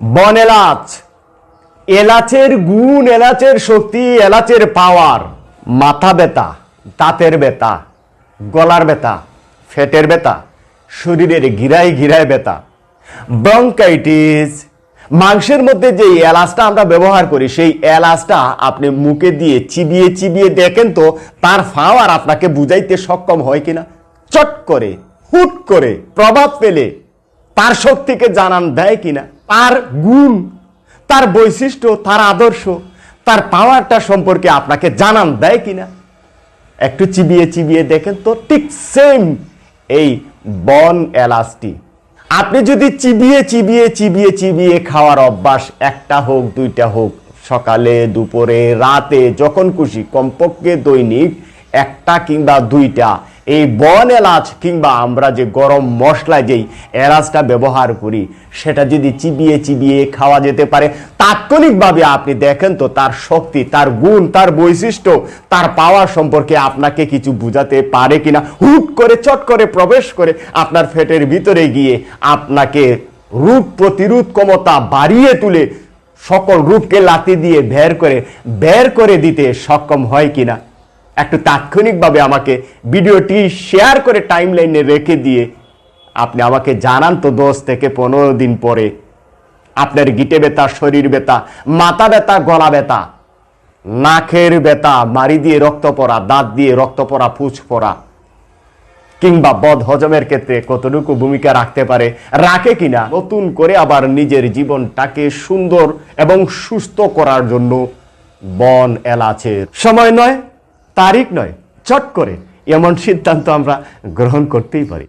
বন এলাচ, এলাচের গুণ, এলাচের শক্তি, এলাচের পাওয়ার মাথা ব্যথা, দাঁতের ব্যথা, গলার ব্যথা, ফেটের ব্যথা, শরীরের গিরায় গিরায় ব্যথা ব্রঙ্কাইটিস মাংসের মধ্যে যে এলাচটা আমরা ব্যবহার করি, সেই এলাচটা আপনি মুখে দিয়ে চিবিয়ে চিবিয়ে দেখেন তো, তার ফাওয়ার আপনাকে বুঝাইতে সক্ষম হয় কিনা? চট করে, হুট করে প্রভাব ফেলে, তার শক্তিকে জানান দেয় কিনা? তার গুণ, তার বৈশিষ্ট্য, তার আদর্শ, তার পাওয়ারটা সম্পর্কে আপনাকে জানান দেয় কিনা? একটু চিবিয়ে চিবিয়ে দেখেন তো, ঠিক সেম এই বন এলাচটি। আপনি যদি চিবিয়ে চিবিয়ে চিবিয়ে চিবিয়ে খাওয়ার অভ্যাস একটা হোক, দুইটা হোক, সকালে, দুপুরে, রাতে, যখন খুশি, কমপক্ষে দৈনিক একটা কিংবা দুইটা এই বন এলাচ কিংবা আমরা যে গরম মশলা যেই এলাচটা ব্যবহার করি, সেটা যদি চিবিয়ে চিবিয়ে খাওয়া যেতে পারে, তাৎক্ষণিকভাবে আপনি দেখেন তো তার শক্তি, তার গুণ, তার বৈশিষ্ট্য, তার পাওয়ার সম্পর্কে আপনাকে কিছু বুঝাতে পারে কিনা। হুট করে, চট করে প্রবেশ করে আপনার ফেটের ভিতরে গিয়ে আপনাকে রূপ প্রতিরোধ ক্ষমতা বাড়িয়ে তুলে সকল রূপকে লাতি দিয়ে বের করে বের করে দিতে সক্ষম হয় কিনা। একটু তাৎক্ষণিকভাবে আমাকে ভিডিওটি শেয়ার করে টাইম লাইনে রেখে দিয়ে আপনি আমাকে জানান তো দশ থেকে পনেরো দিন পরে। আপনার গিটে ব্যথা, শরীর ব্যথা, মাথা ব্যথা, গলা ব্যথা, নাকের ব্যথা মারি দিয়ে রক্ত পড়া, দাঁত দিয়ে রক্ত পড়া পুছ পড়া, কিংবা বদ হজমের ক্ষেত্রে কতটুকু ভূমিকা রাখতে পারে, রাখে কিনা, নতুন করে আবার নিজের জীবনটাকে সুন্দর এবং সুস্থ করার জন্য বন এলাচের। সময় নয় তারিখ নয় চট করে। এমন সিদ্ধান্ত আমরা গ্রহণ করতেই পারি।